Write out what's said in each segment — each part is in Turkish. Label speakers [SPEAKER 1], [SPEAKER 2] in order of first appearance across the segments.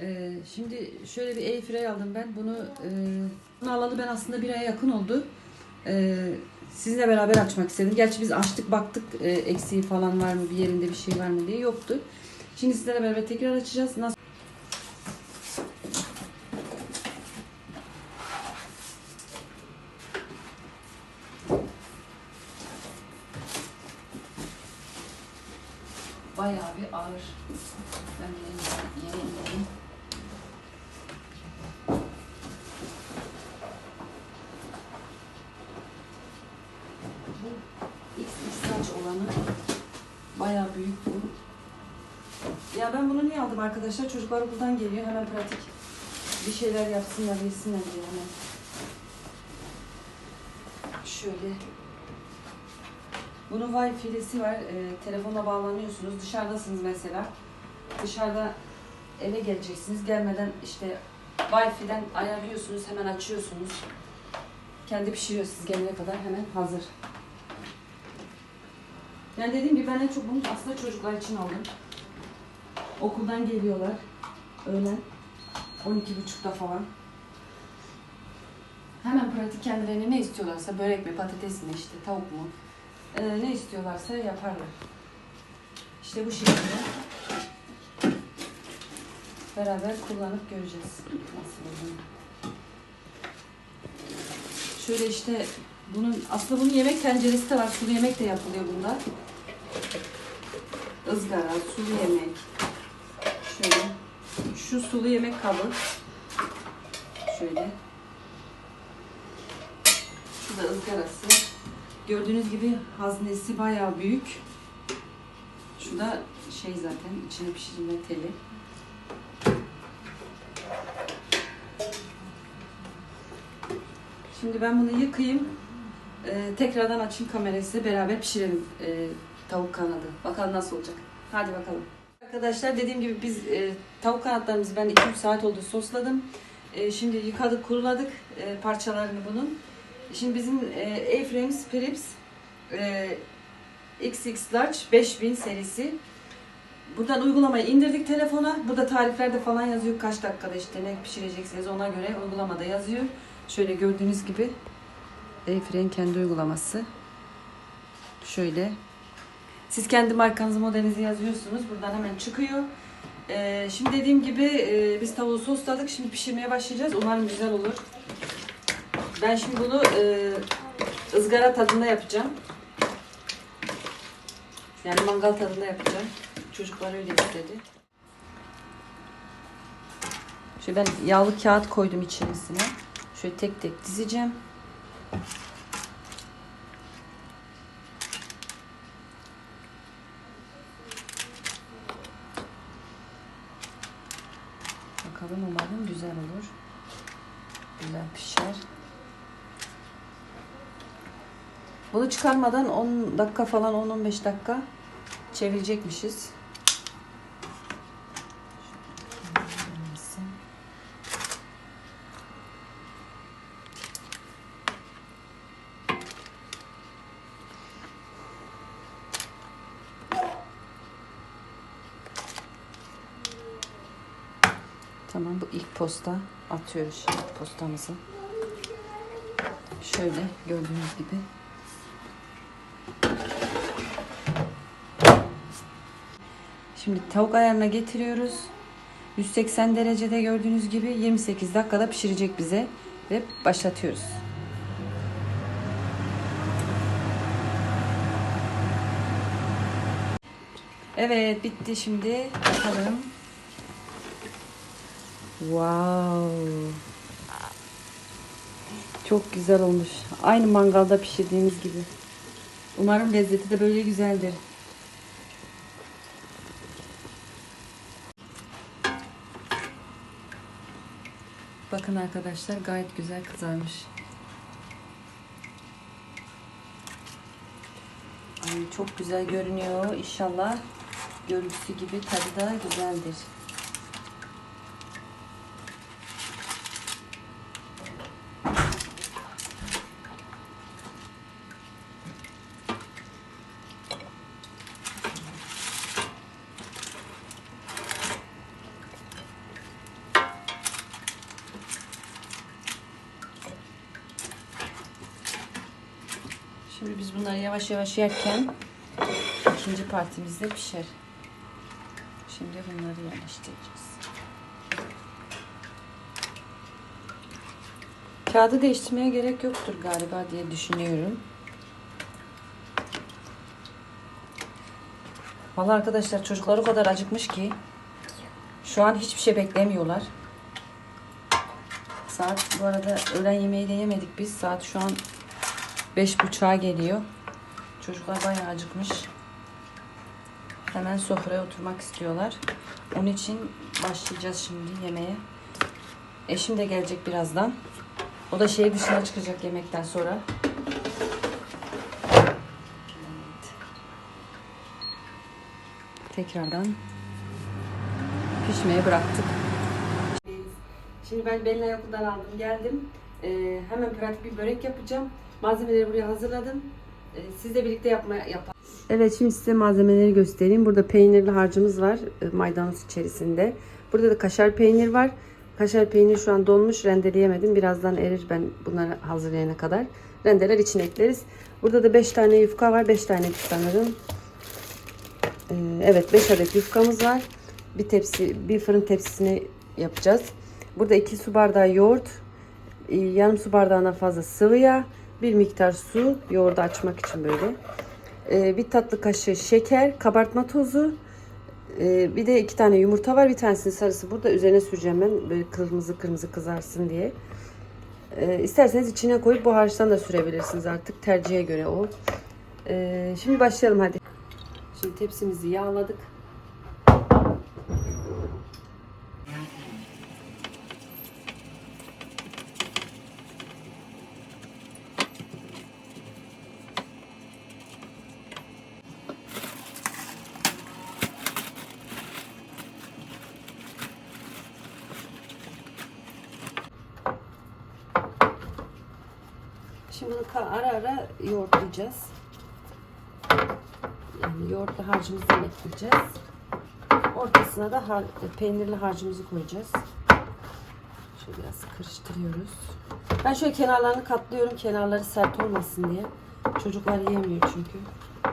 [SPEAKER 1] Ee, şimdi şöyle bir airfryer aldım ben. Bunu e, bunu alalı ben aslında bir aya yakın oldu. Ee, sizinle beraber açmak istedim. Gerçi biz açtık baktık e, eksiği falan var mı bir yerinde bir şey var mı diye yoktu. Şimdi sizlerle beraber tekrar açacağız. Nasıl Bayağı bir ağır. Ben yeni, yeni indireyim. Bu XX saç olanı bayağı büyük bu. Ya ben bunu niye aldım arkadaşlar? Çocuklar okuldan geliyor. Hemen pratik bir şeyler yapsınlar, yesinler diye hemen. Şöyle bunun Wi-Fi'lisi var. Ee, telefona bağlanıyorsunuz. Dışarıdasınız mesela. Dışarıda eve geleceksiniz. Gelmeden işte Wi-Fi'den ayarlıyorsunuz. Hemen açıyorsunuz. Kendi pişiriyor siz gelene kadar hemen hazır. Yani dediğim gibi ben en çok bunu aslında çocuklar için aldım. Okuldan geliyorlar. Öğlen 12.30'da falan. Hemen pratik kendilerine ne istiyorlarsa börek mi, patates mi, işte tavuk mu, ee, ne istiyorlarsa yaparlar. İşte bu şekilde beraber kullanıp göreceğiz nasıl olduğunu. Şöyle işte bunun aslında bunun yemek tenceresi de var. Sulu yemek de yapılıyor bunda. Izgara, sulu yemek. Şöyle. Şu sulu yemek kabı. Şöyle. Şu da ızgarası. Gördüğünüz gibi haznesi bayağı büyük. Şu da şey zaten içine pişirme teli. Şimdi ben bunu yıkayayım. Ee, tekrardan açayım kamerayı size beraber pişirelim ee, tavuk kanadı. Bakalım nasıl olacak. Hadi bakalım. Arkadaşlar dediğim gibi biz e, tavuk kanatlarımızı ben 2-3 saat oldu sosladım. E, şimdi yıkadık, kuruladık e, parçalarını bunun. Şimdi bizim e, A-Frames Philips e, XX Large 5000 serisi. Buradan uygulamayı indirdik telefona. Burada tariflerde falan yazıyor kaç dakikada işte ne pişireceksiniz ona göre uygulamada yazıyor. Şöyle gördüğünüz gibi A-Frame kendi uygulaması. Şöyle. Siz kendi markanızı modelinizi yazıyorsunuz. Buradan hemen çıkıyor. E, şimdi dediğim gibi e, biz tavuğu sosladık. Şimdi pişirmeye başlayacağız. Umarım güzel olur. Ben şimdi bunu e, ızgara tadında yapacağım. Yani mangal tadında yapacağım. Çocuklar öyle istedi. Şöyle ben yağlı kağıt koydum içerisine. Şöyle tek tek dizeceğim. Bakalım umarım güzel olur. Güzel pişer. Bunu çıkarmadan 10 dakika falan 10-15 dakika çevirecekmişiz. Posta atıyoruz postamızı. Şöyle gördüğünüz gibi. Şimdi tavuk ayarına getiriyoruz. 180 derecede gördüğünüz gibi 28 dakikada pişirecek bize ve başlatıyoruz. Evet bitti şimdi. Bakalım. Wow. Çok güzel olmuş. Aynı mangalda pişirdiğimiz gibi. Umarım lezzeti de böyle güzeldir. Bakın arkadaşlar gayet güzel kızarmış. Ay, çok güzel görünüyor. İnşallah görüntüsü gibi tadı da güzeldir. Şimdi biz bunları yavaş yavaş yerken ikinci partimiz de pişer. Şimdi bunları yerleştireceğiz. Kağıdı değiştirmeye gerek yoktur galiba diye düşünüyorum. Vallahi arkadaşlar çocuklar o kadar acıkmış ki şu an hiçbir şey beklemiyorlar. Saat bu arada öğlen yemeği de yemedik biz. Saat şu an beş buçuğa geliyor. Çocuklar bayağı acıkmış. Hemen sofraya oturmak istiyorlar. Onun için başlayacağız şimdi yemeğe. Eşim de gelecek birazdan. O da şehir dışına çıkacak yemekten sonra. Evet. Tekrardan pişmeye bıraktık. Şimdi ben Bella'yı okuldan aldım geldim. Ee, hemen pratik bir börek yapacağım. Malzemeleri buraya hazırladım. Ee, siz de birlikte yapma yapalım. Evet şimdi size malzemeleri göstereyim. Burada peynirli harcımız var e, maydanoz içerisinde. Burada da kaşar peynir var. Kaşar peynir şu an donmuş rendeleyemedim. Birazdan erir ben bunları hazırlayana kadar. Rendeler içine ekleriz. Burada da 5 tane yufka var. 5 tane sanırım. Ee, evet 5 adet yufkamız var. Bir tepsi, bir fırın tepsisini yapacağız. Burada 2 su bardağı yoğurt, e, yarım su bardağına fazla sıvı yağ, bir miktar su yoğurdu açmak için böyle. Ee, bir tatlı kaşığı şeker, kabartma tozu, e, bir de iki tane yumurta var. Bir tanesinin sarısı burada üzerine süreceğim ben böyle kırmızı kırmızı kızarsın diye. Ee, isterseniz içine koyup bu harçtan da sürebilirsiniz artık tercihe göre o. Ee, şimdi başlayalım hadi. Şimdi tepsimizi yağladık. Şimdi bunu ara ara yoğurtlayacağız. Yani yoğurtlu harcımızdan ekleyeceğiz. Ortasına da har- peynirli harcımızı koyacağız. Şöyle biraz karıştırıyoruz. Ben şöyle kenarlarını katlıyorum. Kenarları sert olmasın diye. Çocuklar yiyemiyor çünkü.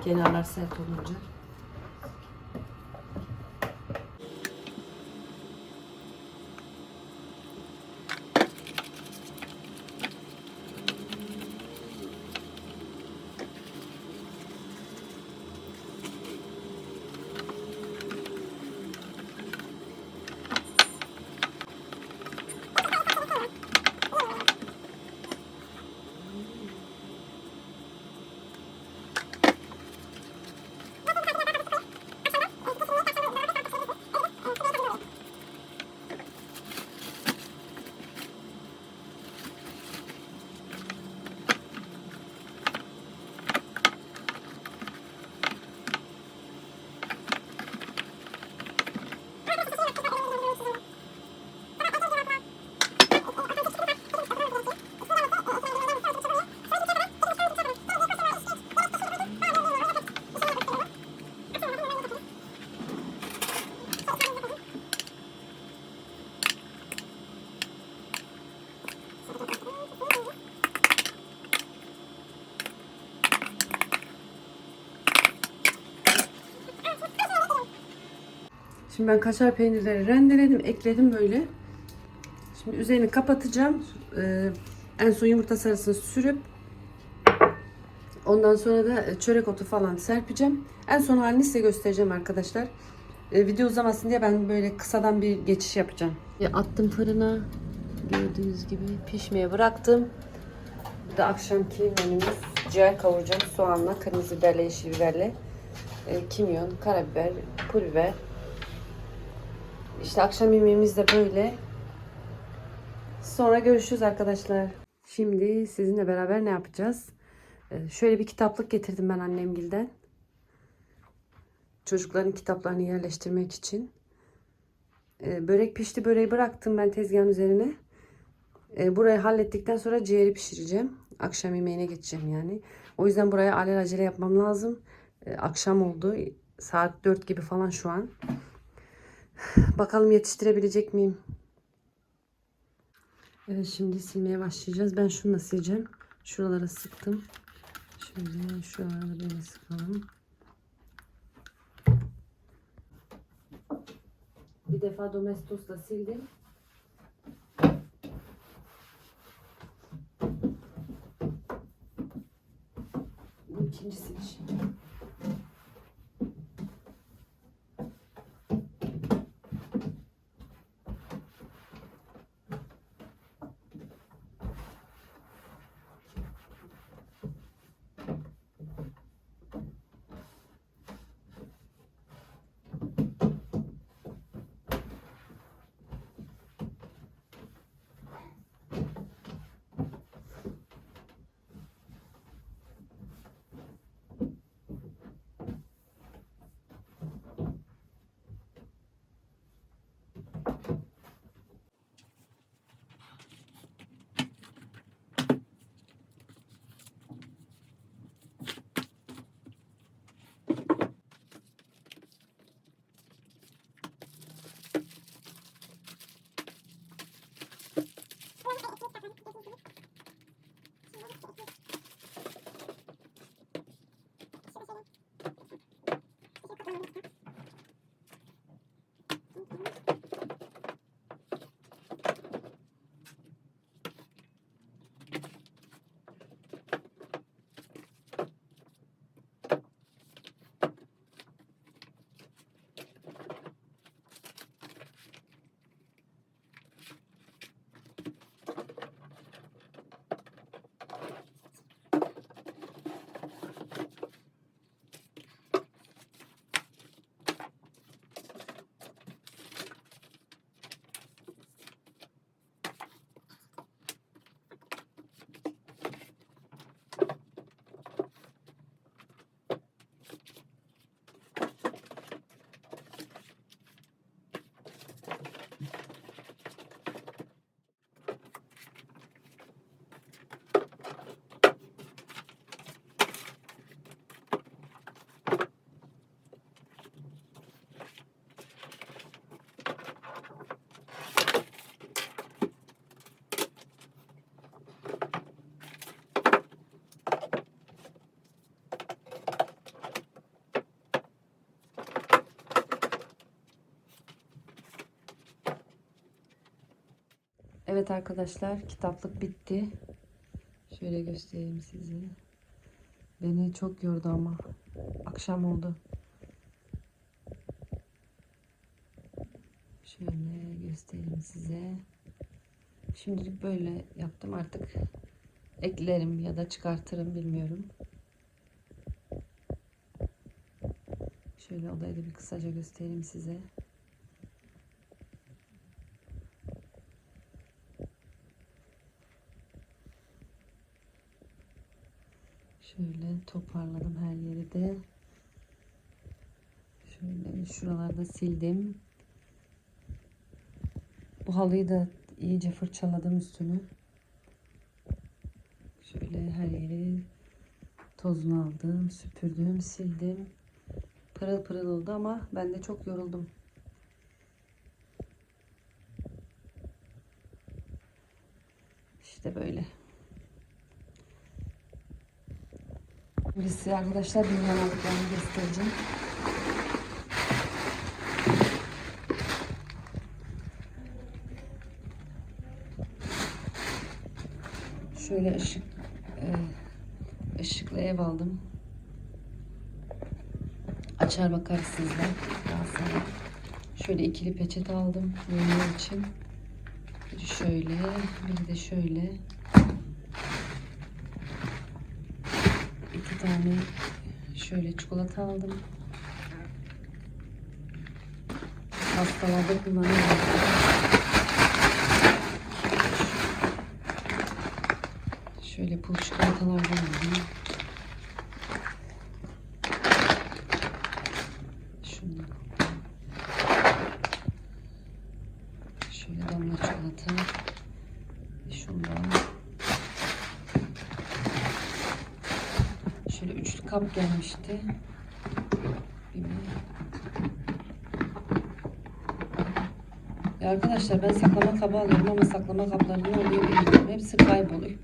[SPEAKER 1] Kenarlar sert olunca. Şimdi ben kaşar peynirleri rendeledim, ekledim böyle. Şimdi üzerini kapatacağım. Ee, en son yumurta sarısını sürüp ondan sonra da çörek otu falan serpeceğim. En son halini size göstereceğim arkadaşlar. Ee, video uzamasın diye ben böyle kısadan bir geçiş yapacağım. Attım fırına. Gördüğünüz gibi pişmeye bıraktım. Bir de akşamki menümüz ciğer kavuracağım soğanla, kırmızı biberle, yeşil biberle, e, kimyon, karabiber, pul biber. İşte akşam yemeğimiz de böyle. Sonra görüşürüz arkadaşlar. Şimdi sizinle beraber ne yapacağız? Ee, şöyle bir kitaplık getirdim ben annemgilden. Çocukların kitaplarını yerleştirmek için. Ee, börek pişti. Böreği bıraktım ben tezgahın üzerine. Ee, burayı hallettikten sonra ciğeri pişireceğim. Akşam yemeğine geçeceğim yani. O yüzden buraya alelacele yapmam lazım. Akşam oldu. Saat 4 gibi falan şu an. Bakalım yetiştirebilecek miyim? Evet şimdi silmeye başlayacağız. Ben şunu sileceğim. Şuralara sıktım. Şöyle şuraları böyle sıkalım. Bir defa domestosla sildim. Evet arkadaşlar kitaplık bitti. Şöyle göstereyim size. Beni çok yordu ama akşam oldu. Şöyle göstereyim size. Şimdilik böyle yaptım artık. Eklerim ya da çıkartırım bilmiyorum. Şöyle odayı da bir kısaca göstereyim size. Şöyle toparladım her yeri de. Şöyle şuralarda sildim. Bu halıyı da iyice fırçaladım üstünü. Şöyle her yeri tozunu aldım, süpürdüm, sildim. Pırıl pırıl oldu ama ben de çok yoruldum. İşte böyle. Size arkadaşlar dünya aldıklarını göstereceğim. Şöyle ışık e, ışıklı ev aldım. Açar bakarız sizler daha sonra. Şöyle ikili peçete aldım yemeği için. Biri şöyle, bir de şöyle. İki tane şöyle çikolata aldım. Hastalarda kullanıyorum. Şöyle pul çikolatalardan aldım. Şundan. Şöyle damla çikolata. Şundan. Şöyle üçlü kap gelmişti. Ya arkadaşlar ben saklama kabı alıyorum ama saklama kapları ne oluyor bilmiyorum. Hepsi kayboluyor.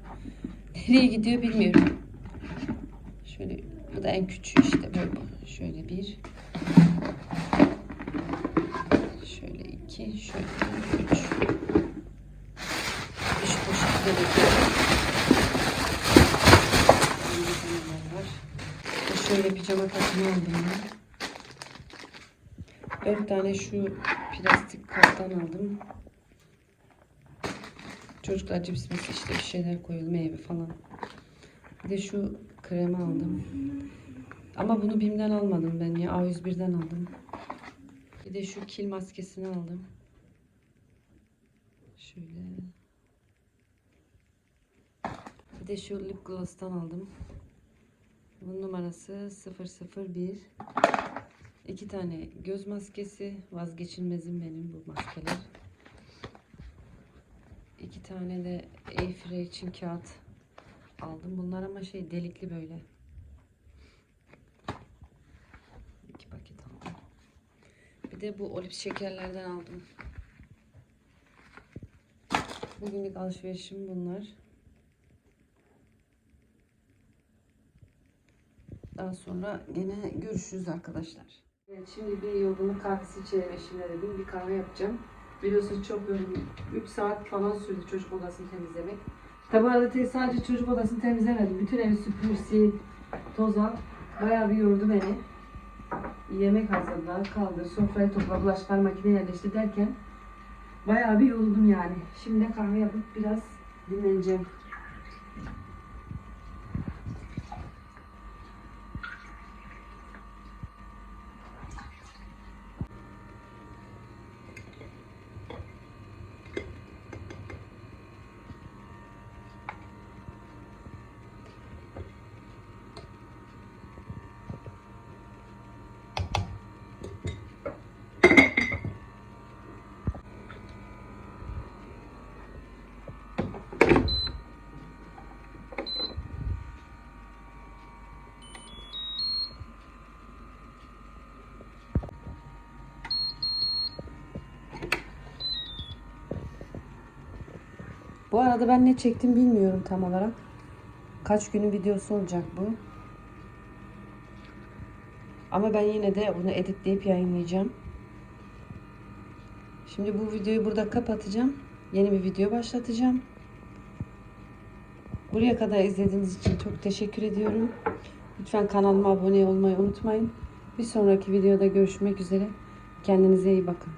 [SPEAKER 1] Nereye gidiyor bilmiyorum. Şöyle bu da en küçüğü işte bu. Şöyle bir. Şöyle iki. Şöyle üç. Şu poşette de var. Şöyle pijama takımı aldım ben. Dört tane şu plastik kaptan aldım. Çocuklar cips işte bir şeyler koyuyor meyve falan. Bir de şu kremi aldım. Ama bunu BİM'den almadım ben ya. A101'den aldım. Bir de şu kil maskesini aldım. Şöyle. Bir de şu lip gloss'tan aldım. Bunun numarası 001. İki tane göz maskesi. Vazgeçilmezim benim bu maskeler. İki tane de Airfryer için kağıt aldım. Bunlar ama şey delikli böyle. İki paket aldım. Bir de bu olips şekerlerden aldım. Bugünlük alışverişim bunlar. Daha sonra gene görüşürüz arkadaşlar. Evet, şimdi bir yorgunluk kahvesi içelim dedim. Bir kahve yapacağım. Biliyorsunuz çok yoruldum. 3 saat falan sürdü çocuk odasını temizlemek. Tabi arada sadece çocuk odasını temizlemedim. Bütün evi süpür, sil, toz al. Bayağı bir yordu beni. Yemek hazırla, kaldır, sofrayı topla, bulaşıklar makine yerleştir derken bayağı bir yoruldum yani. Şimdi kahve yapıp biraz dinleneceğim. Bu arada ben ne çektim bilmiyorum tam olarak. Kaç günün videosu olacak bu. Ama ben yine de bunu editleyip yayınlayacağım. Şimdi bu videoyu burada kapatacağım. Yeni bir video başlatacağım. Buraya kadar izlediğiniz için çok teşekkür ediyorum. Lütfen kanalıma abone olmayı unutmayın. Bir sonraki videoda görüşmek üzere. Kendinize iyi bakın.